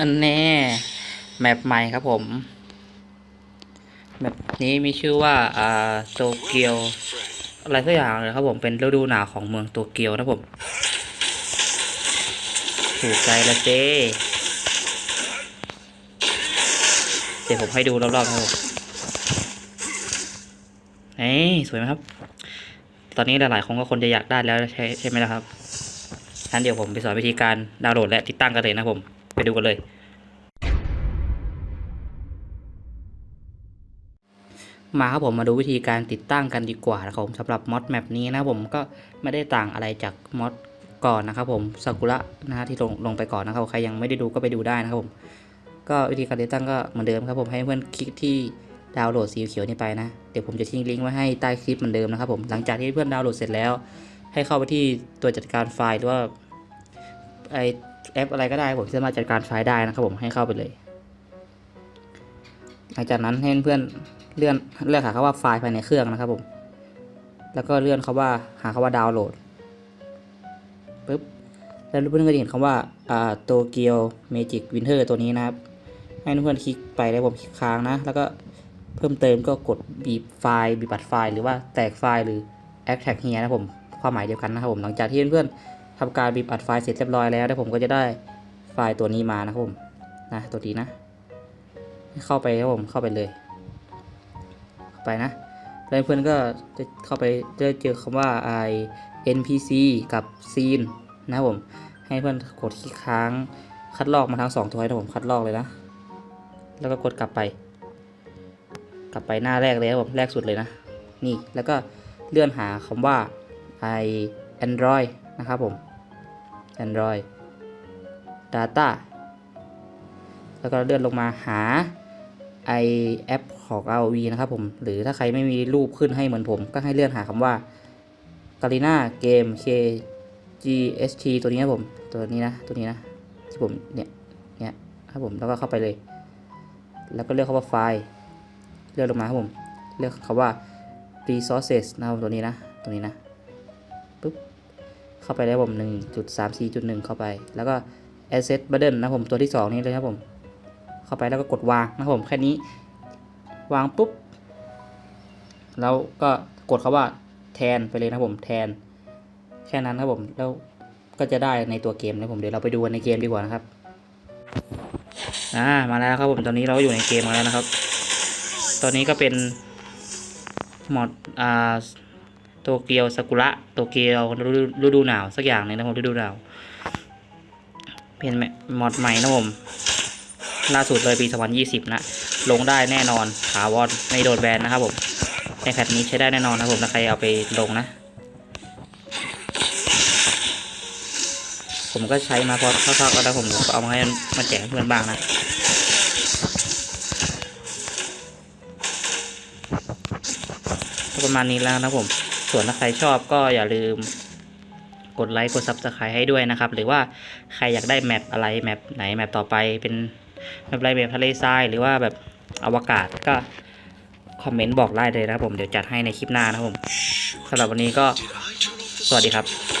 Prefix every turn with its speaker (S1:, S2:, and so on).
S1: อันแน่แมปใหม่ครับผมแมปนี้มีชื่อว่าอ่าโตเกียวอะไรสักอย่างเลยครับผมเป็นฤดูหนาวของเมืองโตเกียวนะผมถูกใจละเจ้เดี๋ยวผมให้ดูรอบๆนะครับผมเฮ้สวยไหมครับ ตอนนี้หลายๆคนก็คนจะอยากได้แล้วใช่ใช่ไหมล่ะครับงั้นเดี๋ยวผมไปสอนวิธีการดาวน์โหลดและติดตั้งกันเลยนะผม ไปดูกันเลย มาครับผมมาดูวิธีการติดตั้งกันดีกว่านะครับผมสำหรับมอดแมปนี้นะผมก็ไม่ได้ต่างอะไรจากมอดก่อนนะครับผมซากุระนะฮะที่ลงลงไปก่อนนะครับใครยังไม่ได้ดูก็ไปดูได้นะครับผมก็วิธีการติดตั้งก็เหมือนเดิมครับผมให้เพื่อนคลิกที่ดาวน์โหลดสีเขียวนี่ไปนะเดี๋ยวผมจะทิ้งลิงก์ไว้ให้ใต้คลิปเหมือนเดิมนะครับผมหลังจากที่เพื่อนดาวน์โหลดเสร็จแล้ว ให้เข้าไปที่ตัวจัดการไฟล์หรือว่าไอ แอปอะไรก็ได้ผมสามารถจัดการไฟล์ได้นะครับผมให้เข้าไปเลย หลังจากนั้นให้เพื่อนเลื่อนเลือกหาคำว่าไฟล์ภายในเครื่องนะครับผม แล้วก็เลื่อนคำว่าหาคำว่าดาวน์โหลดปึ๊บแล้วเพื่อนก็จะเห็นคำว่าอ่าโตเกียวเมจิกวินเทอร์ตัวนี้นะครับ ให้เพื่อนคลิกไปแล้วผมคลิกค้างนะ แล้วก็เพิ่มเติมก็กดบีบไฟล์บีบบัดไฟล์หรือว่าแตกไฟล์หรือ extract here นะผมความหมายเดียวกันนะครับผมหลังจากที่เพื่อนๆ ทำการบีบอัดไฟล์เสร็จเรียบร้อยแล้วนะผมก็จะได้ไฟล์ตัวนี้มานะครับผมนะตัวนี้นะ เข้าไปครับผมเข้าไปเลย เข้าไปนะแล้วเพื่อนก็จะเข้าไปจะเจอคำว่า i npc กับ scene นะครับผม ให้เพื่อนกดคลิกค้างคัดลอกมาทั้งสองตัวให้ผมคัดลอกเลยนะ แล้วก็กดกลับไป กลับไปหน้าแรกเลยครับผมแรกสุดเลยนะ นี่แล้วก็เลื่อนหาคำว่า i android นะครับผม android data แล้วก็เลื่อนลงมาหา i app ของ ROV นะครับผม หรือถ้าใครไม่มีรูปขึ้นให้เหมือนผม ก็ให้เลื่อนหาคำว่า g a r i n a Game K GST ตัวนี้ครับผม ตัวนี้นะ ตัวนี้นะ ที่ผมเนี่ยเนี่ยครับผมแล้วก็เข้าไปเลย แล้วก็เลือกคำว่าไฟล์ เลือกลงมาครับผม เลือกคำว่า resources นะครับตัวนี้นะ ตัวนี้นะ เข้าไปแล้วผม 1.34.1 เข้าไป แล้วก็ asset button นะผมตัวที่ 2 นี้เลยครับผม เข้าไปแล้วก็กดวางนะผมแค่นี้ วางปุ๊บ แล้วก็กดคาว่าแทนไปเลยนะผมแทน แค่นั้นครับผมแล้วก็จะได้ในตัวเกมนะผมเดี๋ยวเราไปดูในเกมดีกว่านะครับอ่ามาแล้วครับผมตอนนี้เราก็อยู่ในเกมมาแล้วนะครับ ตอนนี้ก็เป็นหมดอ่า ตเกียวซากุระโตเกียวฤดูหนาวสักอย่างหนึงนะผมฤดูหนาวเป็นมอดใหม่นะผมล่าสุดเลยปี 2020 นะ ลงได้แน่นอนถาวรไม่โดนแบนนะครับผมในแพทนี้ใช้ได้แน่นอนนะผมถ้าใครเอาไปลงนะ ผมก็ใช้มาพอสักๆแล้วผมก็เอามาให้มาแจกเพื่อนบ้างนะประมาณนี้แล้วนะผม ส่วนถ้าใครชอบก็อย่าลืมกดไลค์กด subscribe ให้ด้วยนะครับ หรือว่าใครอยากได้แมปอะไรแมปไหนแมปต่อไปเป็นแมปอะไรแมปทะเลทรายหรือว่าแบบอวกาศก็คอมเมนต์บอกได้เลยนะครับผมเดี๋ยวจัดให้ในคลิปหน้านะครับผมสำหรับวันนี้ก็สวัสดีครับ